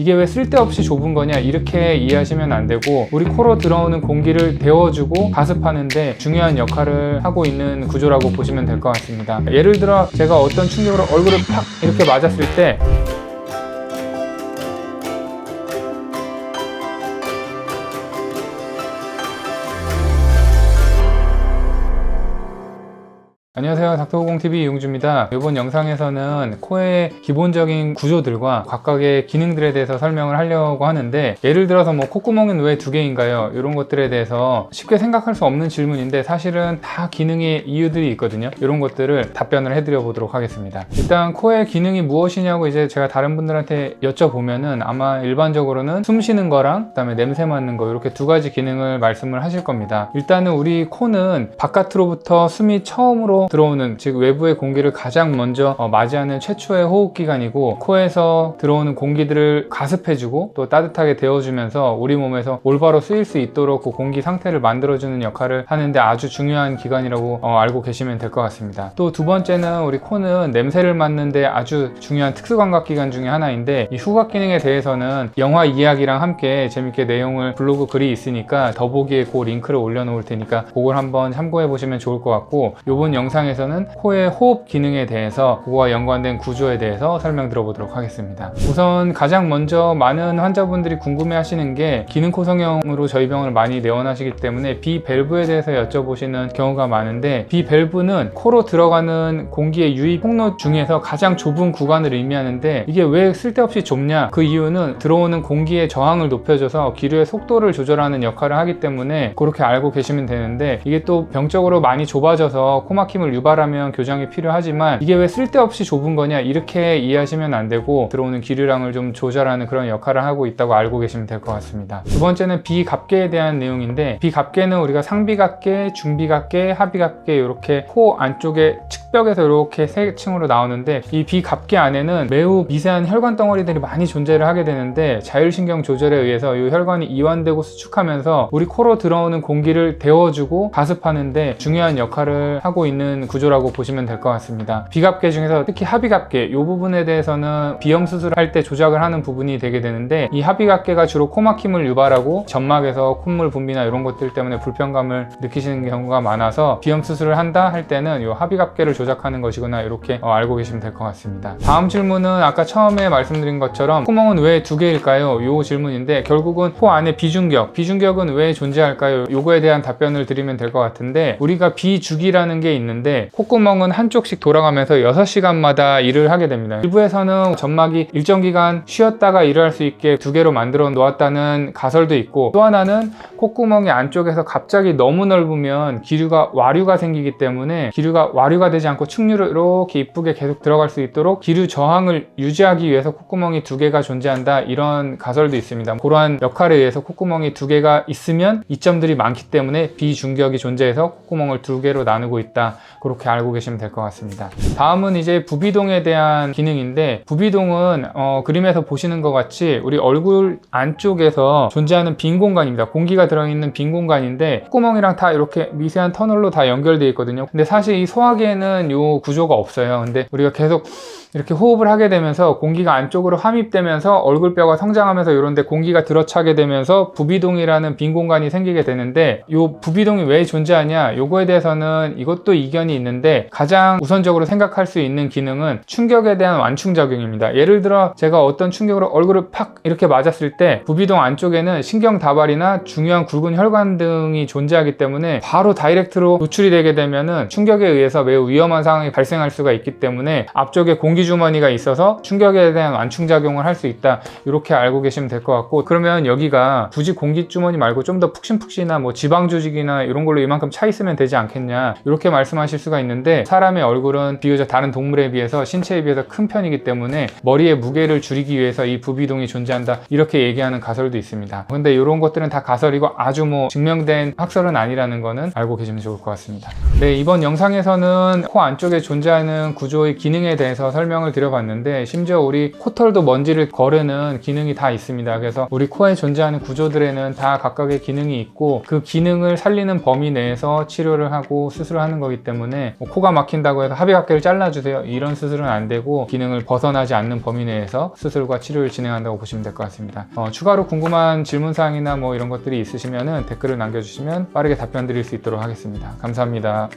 이게 왜 쓸데없이 좁은 거냐 이렇게 이해하시면 안 되고 우리 코로 들어오는 공기를 데워주고 가습하는데 중요한 역할을 하고 있는 구조라고 보시면 될 것 같습니다. 예를 들어 제가 어떤 충격으로 얼굴을 팍 이렇게 맞았을 때 안녕하세요. 닥터공TV 이용주입니다. 이번 영상에서는 코의 기본적인 구조들과 각각의 기능들에 대해서 설명을 하려고 하는데 예를 들어서 뭐 콧구멍은 왜 두 개인가요? 이런 것들에 대해서 쉽게 생각할 수 없는 질문인데 사실은 다 기능의 이유들이 있거든요. 이런 것들을 답변을 해드려 보도록 하겠습니다. 일단 코의 기능이 무엇이냐고 이제 제가 다른 분들한테 여쭤보면은 아마 일반적으로는 숨 쉬는 거랑 그 다음에 냄새 맡는 거 이렇게 두 가지 기능을 말씀을 하실 겁니다. 일단은 우리 코는 바깥으로부터 숨이 처음으로 들어오는 즉 외부의 공기를 가장 먼저 어, 맞이하는 최초의 호흡기관이고 코에서 들어오는 공기들을 가습해주고 또 따뜻하게 데워주면서 우리 몸에서 올바로 쓰일 수 있도록 그 공기 상태를 만들어주는 역할을 하는데 아주 중요한 기관이라고 어, 알고 계시면 될 것 같습니다. 또 두 번째는 우리 코는 냄새를 맡는데 아주 중요한 특수감각 기관 중에 하나인데 이 후각 기능에 대해서는 영화 이야기랑 함께 재밌게 내용을 블로그 글이 있으니까 더보기에 그 링크를 올려놓을 테니까 그걸 한번 참고해 보시면 좋을 것 같고 이번 영상 에서는 코의 호흡 기능에 대해서 그거와 연관된 구조에 대해서 설명 들어보도록 하겠습니다. 우선 가장 먼저 많은 환자분들이 궁금해 하시는 게 기능 코 성형으로 저희 병원을 많이 내원하시기 때문에 비밸브에 대해서 여쭤보시는 경우가 많은데 비밸브는 코로 들어가는 공기의 유입 통로 중에서 가장 좁은 구간을 의미하는데 이게 왜 쓸데없이 좁냐 그 이유는 들어오는 공기의 저항을 높여줘서 기류의 속도를 조절하는 역할을 하기 때문에 그렇게 알고 계시면 되는데 이게 또 병적으로 많이 좁아져서 코막힘을 유발하면 교정이 필요하지만 이게 왜 쓸데없이 좁은 거냐 이렇게 이해하시면 안 되고 들어오는 기류량을 좀 조절하는 그런 역할을 하고 있다고 알고 계시면 될 것 같습니다. 두 번째는 비갑계에 대한 내용인데 비갑계는 우리가 상비갑계, 중비갑계, 하비갑계 이렇게 코 안쪽에 측벽에서 이렇게 세 층으로 나오는데 이 비갑계 안에는 매우 미세한 혈관 덩어리들이 많이 존재를 하게 되는데 자율신경 조절에 의해서 이 혈관이 이완되고 수축하면서 우리 코로 들어오는 공기를 데워주고 가습하는데 중요한 역할을 하고 있는 구조라고 보시면 될 것 같습니다. 비갑계 중에서 특히 하비갑계 이 부분에 대해서는 비염 수술할 때 조작을 하는 부분이 되게 되는데 이 하비갑계가 주로 코막힘을 유발하고 점막에서 콧물 분비나 이런 것들 때문에 불편감을 느끼시는 경우가 많아서 비염 수술을 한다 할 때는 이 하비갑계를 조작하는 것이구나 이렇게 어, 알고 계시면 될 것 같습니다. 다음 질문은 아까 처음에 말씀드린 것처럼 구멍은 왜 두 개일까요? 요 질문인데 결국은 코 안에 비중격, 비중격은 왜 존재할까요? 요거에 대한 답변을 드리면 될 것 같은데 우리가 비주기라는 게 있는 데 콧구멍은 한쪽씩 돌아가면서 6시간마다 일을 하게 됩니다. 일부에서는 점막이 일정 기간 쉬었다가 일을 할 수 있게 두 개로 만들어 놓았다는 가설도 있고 또 하나는 콧구멍이 안쪽에서 갑자기 너무 넓으면 기류가 와류가 생기기 때문에 기류가 와류가 되지 않고 충류로 이렇게 이쁘게 계속 들어갈 수 있도록 기류 저항을 유지하기 위해서 콧구멍이 두 개가 존재한다 이런 가설도 있습니다. 그러한 역할에 의해서 콧구멍이 두 개가 있으면 이점들이 많기 때문에 비중격이 존재해서 콧구멍을 두 개로 나누고 있다 그렇게 알고 계시면 될 것 같습니다. 다음은 이제 부비동에 대한 기능인데 부비동은 어, 그림에서 보시는 것 같이 우리 얼굴 안쪽에서 존재하는 빈 공간입니다. 공기가 들어있는 빈 공간인데 콧구멍이랑 다 이렇게 미세한 터널로 다 연결되어 있거든요. 근데 사실 이 소화기에는 이 구조가 없어요. 근데 우리가 계속 이렇게 호흡을 하게 되면서 공기가 안쪽으로 함입되면서 얼굴뼈가 성장하면서 이런데 공기가 들어차게 되면서 부비동이라는 빈 공간이 생기게 되는데 이 부비동이 왜 존재하냐 요거에 대해서는 이것도 이견이 있는데 가장 우선적으로 생각할 수 있는 기능은 충격에 대한 완충 작용입니다. 예를 들어 제가 어떤 충격으로 얼굴을 팍 이렇게 맞았을 때 부비동 안쪽에는 신경 다발이나 중요한 굵은 혈관 등이 존재하기 때문에 바로 다이렉트로 노출이 되게 되면은 충격에 의해서 매우 위험한 상황이 발생할 수가 있기 때문에 앞쪽에 공기 주머니가 있어서 충격에 대한 완충 작용을 할 수 있다. 이렇게 알고 계시면 될 것 같고 그러면 여기가 굳이 공기 주머니 말고 좀 더 푹신푹신한 뭐 지방 조직이나 이런 걸로 이만큼 차 있으면 되지 않겠냐. 이렇게 말씀하실 수가 있는데 사람의 얼굴은 비교적 다른 동물에 비해서 신체에 비해서 큰 편이기 때문에 머리의 무게를 줄이기 위해서 이 부비동이 존재한다 이렇게 얘기하는 가설도 있습니다 근데 이런 것들은 다 가설이고 아주 뭐 증명된 학설은 아니라는 거는 알고 계시면 좋을 것 같습니다 네 이번 영상에서는 코 안쪽에 존재하는 구조의 기능에 대해서 설명 설명을 드려봤는데 심지어 우리 코털도 먼지를 거르는 기능이 다 있습니다. 그래서 우리 코에 존재하는 구조들에는 다 각각의 기능이 있고 그 기능을 살리는 범위 내에서 치료를 하고 수술을 하는 거기 때문에 뭐 코가 막힌다고 해서 합의각계를 잘라주세요. 이런 수술은 안 되고 기능을 벗어나지 않는 범위 내에서 수술과 치료를 진행한다고 보시면 될 것 같습니다. 어, 추가로 궁금한 질문사항이나 뭐 이런 것들이 있으시면 댓글을 남겨주시면 빠르게 답변 드릴 수 있도록 하겠습니다. 감사합니다.